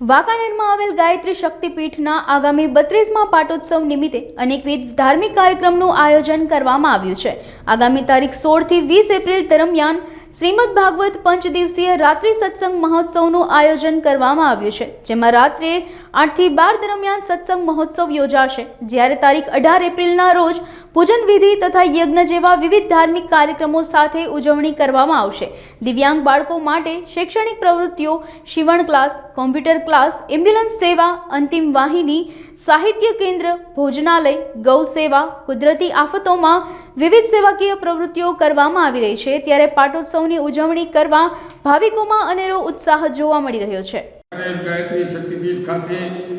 વાંકાનેરમાં આવેલ ગાયત્રી શક્તિપીઠના આગામી બત્રીસમાં પાટોત્સવ નિમિત્તે અનેકવિધ ધાર્મિક કાર્યક્રમનું આયોજન કરવામાં આવ્યું છે. આગામી તારીખ સોળથી વીસ એપ્રિલ દરમિયાન શ્રીમદ ભાગવત પંચ દિવસીય રાત્રિ સત્સંગ મહોત્સવનું આયોજન કરવામાં આવ્યું છે, જેમાં રાત્રે આઠથી બાર દરમિયાન સત્સંગ મહોત્સવ યોજાશે. જ્યારે તારીખ અઢાર એપ્રિલના રોજ પૂજન વિધિ તથા યજ્ઞ જેવા વિવિધ ધાર્મિક કાર્યક્રમો સાથે ઉજવણી કરવામાં આવશે. દિવ્યાંગ બાળકો માટે શૈક્ષણિક પ્રવૃત્તિઓ, શિવણ ક્લાસ, કોમ્પ્યુટર ક્લાસ, એમ્બ્યુલન્સ સેવા, અંતિમ વાહિની, સાહિત્ય કેન્દ્ર, ભોજનાલય, ગૌ સેવા, કુદરતી આફતોમાં વિવિધ સેવાકીય પ્રવૃત્તિઓ કરવામાં આવી રહી છે. ત્યારે પાટોત્સવની ઉજવણી કરવા ભાવિકોમાં અનેરો ઉત્સાહ જોવા મળી રહ્યો છે. ગાયત્રી શક્તિપીઠ ખાતે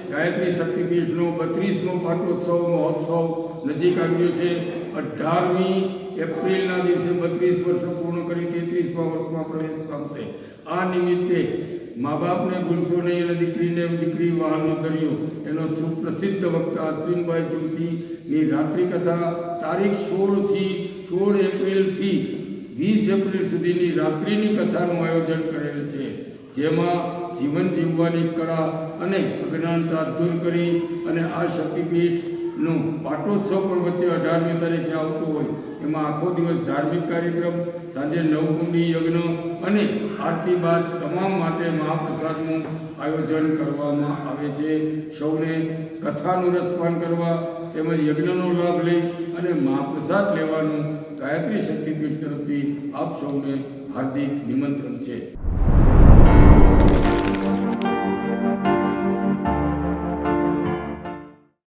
ગાયત્રી શક્તિપીઠનો બત્રીસમો પાટોત્સવ મહોત્સવ નજીક આવ્યો છે. અઢારમી એપ્રિલના દિવસે બત્રીસ વર્ષો પૂર્ણ કરી તેત્રીસમા વર્ષમાં પ્રવેશ પામશે આ નિમિત્તે મા બાપને ભૂલશો નહીં અને દીકરીને દીકરી વહાલનો કર્યો. એનો સુપ્રસિદ્ધ વક્તા અશ્વિનભાઈ જોશીની રાત્રિ કથા તારીખ સોળથી, સોળ એપ્રિલથી વીસ એપ્રિલ સુધીની રાત્રિની કથાનું આયોજન કરેલ છે, જેમાં જીવન જીવવાની કળા અને અજ્ઞાનતા દૂર કરી અને આ શક્તિપીઠનું પાટોત્સવ પણ વચ્ચે અઢારમી તારીખે આવતો હોય. એમાં આખો દિવસ ધાર્મિક કાર્યક્રમ, સાંજે નવકુંડી યજ્ઞ અને આરતી બાદ તમામ માટે મહાપ્રસાદનું આયોજન કરવામાં આવે છે. સૌને કથાનું રસપાન કરવા તેમજ યજ્ઞનો લાભ લઈ અને મહાપ્રસાદ લેવાનું ગાયત્રી શક્તિપીઠ તરફથી આપ સૌને હાર્દિક નિમંત્રણ છે.